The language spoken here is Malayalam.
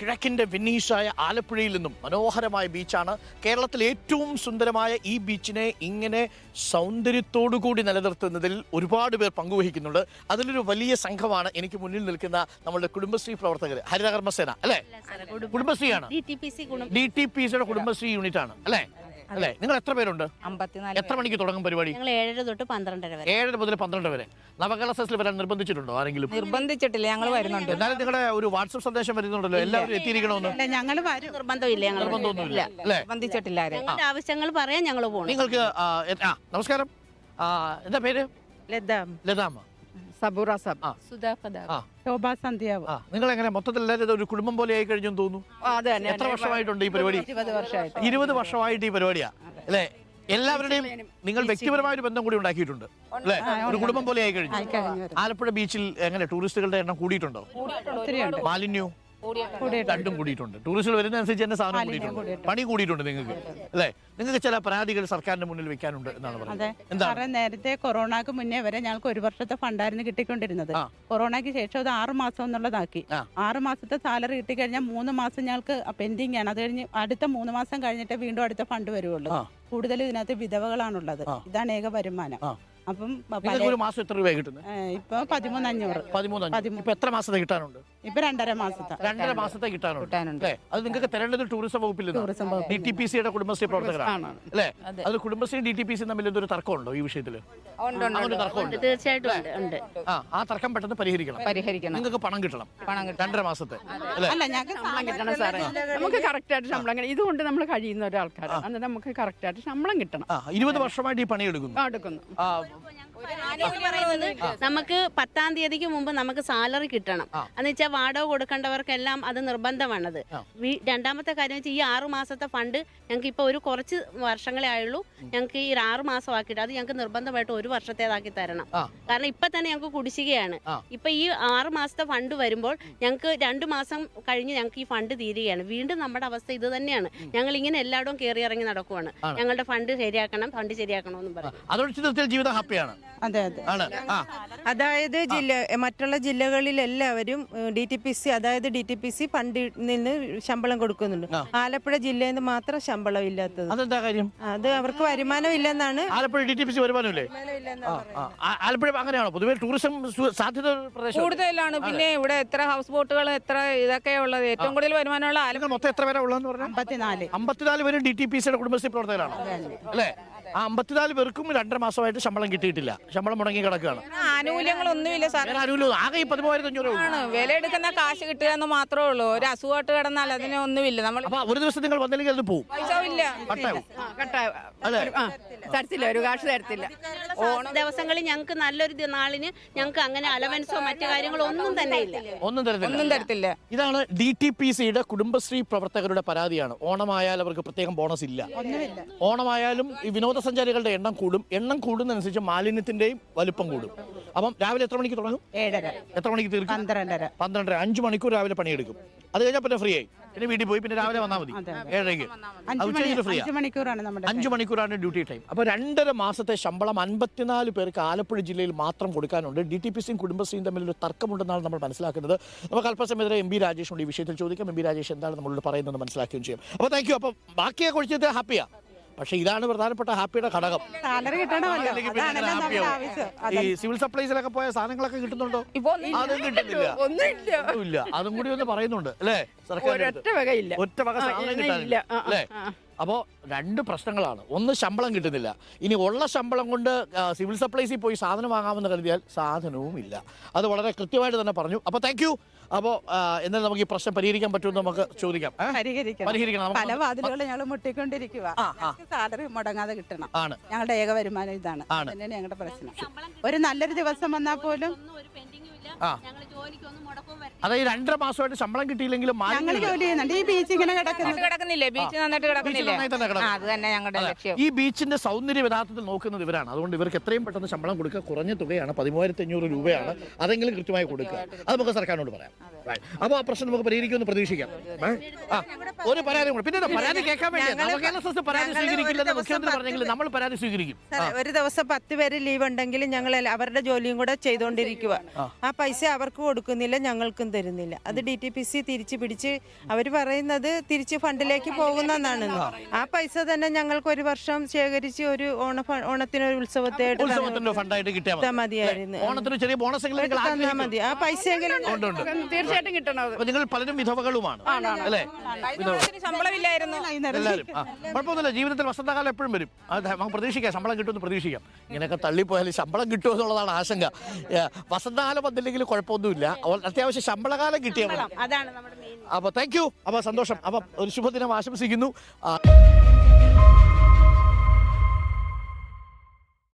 കിഴക്കിന്റെ വെന്നീസായ ആലപ്പുഴയിൽ നിന്നും മനോഹരമായ ബീച്ചാണ്. കേരളത്തിലെ ഏറ്റവും സുന്ദരമായ ഈ ബീച്ചിനെ ഇങ്ങനെ സൗന്ദര്യത്തോടുകൂടി നിലനിർത്തുന്നതിൽ ഒരുപാട് പേർ പങ്കുവഹിക്കുന്നുണ്ട്. അതിലൊരു വലിയ സംഘമാണ് എനിക്ക് മുന്നിൽ നിൽക്കുന്ന നമ്മുടെ കുടുംബശ്രീ പ്രവർത്തകർ ഹരിതകർമ്മസേന അല്ലേ? കുടുംബശ്രീയാണ്. ഡി ടി പി സിയുടെ കുടുംബശ്രീ യൂണിറ്റ് ആണ് അല്ലേ? അല്ലേ? നിങ്ങൾ എത്ര പേരുണ്ട്? അമ്പത്തിനാല് എത്ര മണിക്ക് തുടങ്ങും പരിപാടി? ഞങ്ങൾ ഏഴര തൊട്ട് പന്ത്രണ്ടര വരെ. ഏഴര മുതൽ പന്ത്രണ്ട് വരെ. നവകേരള സെസിൽ വരാൻ നിർബന്ധിച്ചിട്ടുണ്ടോ ആരെങ്കിലും? നിർബന്ധിച്ചിട്ടില്ല ഞങ്ങൾ വരുന്നുണ്ട്. എന്നാലും നിങ്ങളുടെ ഒരു വാട്സപ്പ് സന്ദേശം വരുന്നുണ്ടല്ലോ? എല്ലാവരും എത്തിയിരിക്കണമെന്ന് അല്ല ഞങ്ങൾ വരും. നിർബന്ധമില്ല ഞങ്ങൾ നിർബന്ധമൊന്നുമില്ല അല്ലേ? നിർബന്ധിച്ചിട്ടില്ല ആരും. ഞങ്ങളുടെ ആവശ്യങ്ങൾ പറയാൻ ഞങ്ങൾ പോകണം നിങ്ങൾക്ക് ആ, എ- ആ നമസ്കാരം. ആ, എന്താ പേര്? ലത. ലതാമ്മ സബൂറ സബ്. സുധാ സന്ധ്യാവ്. ആ. നിങ്ങൾ എങ്ങനെ മൊത്തത്തിൽ എല്ലാവരും ഒരു കുടുംബം പോലെ ആയി കഴിഞ്ഞു തോന്നുന്നു? അത് തന്നെ. എത്ര വർഷമായിട്ടുണ്ട് ഈ പരിപാടി? ഇരുപത് വർഷമായിട്ട്. ഇരുപത് വർഷമായിട്ട് ഈ പരിപാടിയാ. അല്ലേ? എല്ലാവരുടെയും നിങ്ങൾ വ്യക്തിപരമായ ഒരു ബന്ധം കൂടി ഉണ്ടാക്കിയിട്ടുണ്ട്. അല്ലേ? ഒരു കുടുംബം പോലെ ആയി കഴിഞ്ഞു. ആലപ്പുഴ ബീച്ചിൽ എങ്ങനെ ടൂറിസ്റ്റുകളുടെ എണ്ണം കൂടിയിട്ടുണ്ടോ? മാലിന്യോ മാലിന്യവും? രണ്ടും കൂടിയിട്ടുണ്ട്. ടൂറിസ്റ്റുകൾ വരുന്നതനുസരിച്ച് തന്നെ സാധനം കൂടിയിട്ടുണ്ട്. പണി കൂടിയിട്ടുണ്ട് നിങ്ങൾക്ക്. അല്ലേ? നിങ്ങൾക്ക് ചില പരാതികൾ സർക്കാരിന്റെ മുന്നിൽ വെക്കാനുണ്ട് എന്നാണ് എന്താണ്? കാരണം നേരത്തെ കൊറോണക്ക് മുന്നേ വരെ ഞങ്ങൾക്ക് ഒരു വർഷത്തെ ഫണ്ടായിരുന്നു കിട്ടിക്കൊണ്ടിരുന്നത്. കൊറോണക്ക് കൊറോണയ്ക്ക് ശേഷം അത് ആറ് മാസം എന്നുള്ളതാക്കി. ആറ് മാസത്തെ സാലറി കിട്ടിക്കഴിഞ്ഞാൽ മൂന്ന് മാസം ഞങ്ങൾക്ക് പെൻഡിങ് ആണ്. അത് കഴിഞ്ഞ് അടുത്ത മൂന്ന് മാസം കഴിഞ്ഞിട്ട് വീണ്ടും അടുത്ത ഫണ്ട് വരുള്ളൂ. കൂടുതൽ ഇതിനകത്ത് വിധവകളാണുള്ളത്. ഇതാണ് ഏക വരുമാനം. അപ്പം ഒരു മാസം എത്ര രൂപ കിട്ടുന്നത്? ഇപ്പൊ പതിമൂന്ന് അഞ്ഞൂറ് പതിമൂന്ന്. എത്ര മാസത്തെ കിട്ടാനുണ്ട്? ഇപ്പൊ രണ്ടര മാസത്തെ. രണ്ടര മാസത്തെ കിട്ടാനുണ്ട്. അല്ലേ? അത് നിങ്ങൾക്ക് തരേണ്ടത് ടൂറിസം വകുപ്പിൽ ഡി ടി പി സിയുടെ കുടുംബശ്രീ പ്രവർത്തകരാണ്. അല്ലേ? അത്. Kudumbashree D T P C തമ്മിൽ എന്തൊരു തർക്കമുണ്ടോ ഈ വിഷയത്തിൽ ഉണ്ട്, ഉണ്ട്, അങ്ങനെ തർക്കമുണ്ട്. തീർച്ചയായിട്ടും ആ ആ തർക്കം പെട്ടെന്ന് പരിഹരിക്കണം. പരിഹരിക്കണം. നിങ്ങൾക്ക് പണം കിട്ടണം. പണം. രണ്ടര മാസത്തെ. അല്ലേ? ഞങ്ങൾക്ക് കിട്ടണം സാറേ. നമുക്ക് കറക്റ്റ് ആയിട്ട് ശമ്പളം കിട്ടണം. ഇതുകൊണ്ട് നമ്മൾ കഴിയുന്ന ഒരാൾക്കാരാണ്. അന്ന് നമുക്ക് കറക്റ്റ് ആയിട്ട് ശമ്പളം കിട്ടണം. ആ ഇരുപത് വർഷമായിട്ട് ഈ പണിയെടുക്കുന്നു എടുക്കുന്നു. പറയുന്നത് നമുക്ക് പത്താം തീയതിക്ക് മുമ്പ് നമുക്ക് സാലറി കിട്ടണം. എന്ന് വെച്ചാൽ വാടക കൊടുക്കേണ്ടവർക്കെല്ലാം അത് നിർബന്ധമാണത്. രണ്ടാമത്തെ കാര്യം വെച്ചാൽ ഈ ആറു മാസത്തെ ഫണ്ട് ഞങ്ങൾക്ക് ഇപ്പോൾ ഒരു കുറച്ച് വർഷങ്ങളെ ആയുള്ളൂ. ഞങ്ങൾക്ക് ഈ ആറു മാസം ആക്കിയിട്ട് അത് ഞങ്ങൾക്ക് നിർബന്ധമായിട്ട് ഒരു വർഷത്തേതാക്കി തരണം. കാരണം ഇപ്പൊ തന്നെ ഞങ്ങൾക്ക് കുടിശ്ശികയാണ്. ഇപ്പൊ ഈ ആറു മാസത്തെ ഫണ്ട് വരുമ്പോൾ ഞങ്ങൾക്ക് രണ്ടു മാസം കഴിഞ്ഞ് ഞങ്ങൾക്ക് ഈ ഫണ്ട് തീരുകയാണ്. വീണ്ടും നമ്മുടെ അവസ്ഥ ഇത് തന്നെയാണ്. ഞങ്ങൾ ഇങ്ങനെ എല്ലായിടവും കയറി ഇറങ്ങി നടക്കുവാണ്. ഞങ്ങളുടെ ഫണ്ട് ശരിയാക്കണം ഫണ്ട് ശരിയാക്കണമെന്നും പറയും അതൊഴിച്ച് നിർത്തിയാൽ ജീവിതം ഹാപ്പിയാണ്. അതെ അതെ. ആണ്. ആ. അതായത് ജില്ല മറ്റുള്ള ജില്ലകളിലെല്ലാവരും ഡി ടി പി സി അതായത് ഡി ടി പി സി ഫണ്ടിൽ നിന്ന് ശമ്പളം കൊടുക്കുന്നുണ്ട്. ആലപ്പുഴ ജില്ലയിൽ നിന്ന് മാത്രം ശമ്പളം ഇല്ലാത്തത്. അതെന്താ കാര്യം? അത് അവർക്ക് വരുമാനം ഇല്ലെന്നാണ്. Alappuzha D T P C വരുമാനമില്ലേ? ആ, ആ. ആ, ആലപ്പുഴ അങ്ങനെയാണോ? പൊതുവെ ടൂറിസം സു- സാധ്യത പ്രദേശം. കൂടുതലാണ്. പിന്നെ ഇവിടെ എത്ര ഹൗസ് ബോട്ടുകൾ എത്ര ഇതൊക്കെ ഉള്ളത്. ഏറ്റവും കൂടുതൽ വരുമാനമുള്ള ആലപ്പുഴ. നിങ്ങൾ മൊത്തം എത്ര പേരാ ഉള്ളതെന്ന് പറഞ്ഞാൽ അമ്പത്തിനാല്. അമ്പത്തിനാല് പേര് ഡി ടി പി സിയുടെ കുടുംബശ്രീ പ്രവർത്തകരാണ്? അല്ലേ? ആ അമ്പത്തിനാല് പേർക്കും രണ്ടര മാസമായിട്ട് ശമ്പളം കിട്ടിയിട്ടില്ല. ശമ്പളം മുടങ്ങി കിടക്കുകയാണ്. ആനുകൂല്യങ്ങളൊന്നുമില്ല സാർ. ആനുകൂല്യം ആകെ ഈ പതിമൂവായിരത്തി അഞ്ഞൂറ് ആണ്. വില എടുക്കുന്ന കാശ് കിട്ടുക എന്ന് മാത്രമേ ഉള്ളൂ. ഒരു അസുഖമായിട്ട് കിടന്നാൽ അതിന് ഒന്നുമില്ല. നമ്മൾ അപ്പൊ ഒരു ദിവസം നിങ്ങൾ വന്നില്ലെങ്കിൽ അത് പോവും. പൈസ ഇല്ല. കട്ടാവും. കട്ടാ- അല്ലേ? തരത്തില്ല. ഒരു കാശ് തരത്തില്ല. ഓണം. ദിവസങ്ങളിൽ ഞങ്ങൾക്ക് നല്ലൊരു ദി- നാളിന് ഞങ്ങൾക്ക് അങ്ങനെ അലവൻസോ മറ്റു കാര്യങ്ങളോ ഒന്നും തന്നെ ഇല്ല. ഒന്നും തരത്തില്ല. ഒന്നും തരത്തില്ല. ഇതാണ് ഡി ടി പി സിയുടെ കുടുംബശ്രീ പ്രവർത്തകരുടെ പരാതിയാണ്. ഓണമായാൽ അവർക്ക് പ്രത്യേകം ബോണസ് ഇല്ല. ഓണമായാലും ഈ വിനോദസഞ്ചാരികളുടെ എണ്ണം കൂടും. എണ്ണം കൂടുന്നതനുസരിച്ച് മാലിന്യത്തിന്റെയും വലുപ്പം കൂടും. അപ്പം രാവിലെ എത്ര മണിക്ക് തുടങ്ങും? ഏഴര. എത്ര മണിക്ക് തീർക്കും? പന്ത്രണ്ടര. പന്ത്രണ്ടര. അഞ്ച് മണിക്കൂർ രാവിലെ പണിയെടുക്കും. അത് കഴിഞ്ഞാൽ പിന്നെ ഫ്രീ ആയി. പിന്നെ വീട്ടിൽ പോയി പിന്നെ രാവിലെ വന്നാൽ മതി. ഏഴരയ്ക്ക്. അഞ്ചു ഫ്രീ അഞ്ചു മണിക്കൂറാണ് ഡ്യൂട്ടി ടൈം അപ്പോൾ രണ്ടര മാസത്തെ ശമ്പളം അൻപത്തിനാല് പേർക്ക് ആലപ്പുഴ ജില്ലയിൽ മാത്രം കൊടുക്കാനുണ്ട്. ഡി ടി പി സിയും കുടുംബശ്രീയും ഒരു തർക്കമുണ്ടെന്നാണ് നമ്മൾ മനസ്സിലാക്കുന്നത്. നമുക്ക് അല്പസമയത്തിലെ എം ബി രാജേഷിനോട് ഈ വിഷയത്തിൽ ചോദിക്കാം. എം ബി രാജേഷ് എന്താണ് നമ്മളോട് പറയുന്നത് മനസ്സിലാക്കുകയും ചെയ്യും. അപ്പോൾ താങ്ക് യു അപ്പോൾ ബാക്കിയൊക്കെ കുറിച്ചിട്ട് ഹാപ്പിയാ പക്ഷേ ഇതാണ് പ്രധാനപ്പെട്ട ഹാപ്പിയുടെ ഘടകം. സാലറി കിട്ടണമല്ലോ. അല്ലെങ്കിൽ പിന്നെ അതാണല്ലോ നമ്മുടെ ആവശ്യം. ഈ സിവിൽ സപ്ലൈസിലൊക്കെ പോയ സാധനങ്ങളൊക്കെ കിട്ടുന്നുണ്ടോ? ഇപ്പൊ അതും കിട്ടുന്നില്ല. ഒന്നുമില്ല. ഇല്ല അതും കൂടി ഒന്ന് പറയുന്നുണ്ട്. അല്ലേ? സർക്കാർ ഒരൊറ്റ വകയില്ല. ഒറ്റ വക സാധനം കിട്ടാനില്ല. ഇല്ല. ആ, ആ, അല്ലേ? ആ. അപ്പോൾ രണ്ട് പ്രശ്നങ്ങളാണ്. ഒന്ന് ശമ്പളം കിട്ടുന്നില്ല. ഇനി ഉള്ള ശമ്പളം കൊണ്ട് സിവിൽ സപ്ലൈസിൽ പോയി സാധനം വാങ്ങാമെന്ന് കരുതിയാൽ സാധനവും ഇല്ല. അത് വളരെ കൃത്യമായിട്ട് തന്നെ പറഞ്ഞു. അപ്പോൾ താങ്ക് യു അപ്പോൾ എന്നാൽ നമുക്ക് ഈ പ്രശ്നം പരിഹരിക്കാൻ പറ്റുമെന്ന് നമുക്ക് ചോദിക്കാം. പരിഹരിക്കണം. പരിഹരിക്കണം. പല വാതിലുകൾ ഞങ്ങൾ മുട്ടിക്കൊണ്ടിരിക്കുക. സാലറി മുടങ്ങാതെ കിട്ടണം. ആണ്. ഞങ്ങളുടെ ഏക വരുമാനം ഇതാണ് തന്നെയാണ് ഞങ്ങളുടെ പ്രശ്നം. ഒരു നല്ലൊരു ദിവസം വന്നാൽ പോലും ആ. അതായത് ഈ രണ്ടര മാസമായിട്ട് ശമ്പളം കിട്ടിയില്ലെങ്കിലും ഞങ്ങൾ മാലിന്യം ജോലി ചെയ്യുന്നുണ്ട്. ഈ ബീച്ച് ഇങ്ങനെ കിടക്കുന്നത് കിടക്കുന്നില്ലേ? ബീച്ച് നന്നായിട്ട് കിടക്കുന്നില്ലേ? നന്നായി തന്നെ കിടക്കും. ആ, അത് തന്നെ ഞങ്ങളുടെ അതെ. ലക്ഷ്യം. ഈ ബീച്ചിന്റെ സൗന്ദര്യം യഥാർത്ഥത്തിൽ നോക്കുന്നത് ഇവരാണ്. അതുകൊണ്ട് ഇവർക്ക് എത്രയും പെട്ടെന്ന് ശമ്പളം കൊടുക്കുക. കുറഞ്ഞ തുകയാണ്. പതിമൂവായിരത്തി അഞ്ഞൂറ് രൂപയാണ്. അതെങ്കിലും കൃത്യമായി കൊടുക്കുക. അത് നമുക്ക് സർക്കാരിനോട് പറയാം. അപ്പോൾ ആ പ്രശ്നം നമുക്ക് പരിഹരിക്കുമെന്ന് പ്രതീക്ഷിക്കാം. ഏ? ആ. ഒരു പരാതി കൂടെ. പിന്നെ എന്താ, പരാതി കേൾക്കാൻ വേണ്ടി പരാതി ഞങ്ങൾ ഒരു സ്വീകരിക്കില്ലെന്ന് ദിവസം മുഖ്യമന്ത്രി പത്ത് പറഞ്ഞെങ്കിൽ നമ്മൾ പരാതി സ്വീകരിക്കും. സാറേ, ഒരു ദിവസം പത്ത് പേര് ലീവ് ഉണ്ടെങ്കിൽ ഞങ്ങൾ അവരുടെ ജോലിയും കൂടെ ചെയ്തുകൊണ്ടിരിക്കുക ആ പൈസ അവർക്ക് കൊടുക്കുന്നില്ല ഞങ്ങൾക്കും തരുന്നില്ല. അത് ഡി ടി പി സി തിരിച്ചു പിടിച്ച് അവർ പറയുന്നത് തിരിച്ച് ഫണ്ടിലേക്ക് പോകുന്നതാണ് ആ. പൈസ തന്നെ ഞങ്ങൾക്ക് ഒരു വർഷം ശേഖരിച്ച് ഒരു ഓണ ഫ- ഓണത്തിനൊരു ഉത്സവത്തെ മതിയായിരുന്നു. ഓണത്തിന് എങ്കിലും നിങ്ങൾ മതി. ആ പൈസയെങ്കിലും ഉണ്ട് ഉണ്ട് തീർച്ചയായിട്ടും കിട്ടണം നിങ്ങൾ പലരും വിധവകളുമാണ്. അല്ലേ? ശമ്പളമില്ലായിരുന്നു എല്ലാവരും കുഴപ്പമൊന്നുമില്ല. ജീവിതത്തിൽ വസന്തകാലം എപ്പോഴും വരും. അത് നമുക്ക് പ്രതീക്ഷിക്കാം. ശമ്പളം കിട്ടുമെന്ന് പ്രതീക്ഷിക്കാം. ഇങ്ങനെയൊക്കെ തള്ളിപ്പോയാൽ ശമ്പളം കിട്ടുമെന്നുള്ളതാണ് ആശങ്ക. വസന്തകാലം വന്നില്ലെങ്കിൽ കുഴപ്പമൊന്നുമില്ല. അത്യാവശ്യം ശമ്പളകാലം കിട്ടിയ അപ്പൊ അതാണ് അപ്പോൾ താങ്ക് യു അപ്പൊ സന്തോഷം. അപ്പൊ ഒരു ശുഭദിനം ആശംസിക്കുന്നു.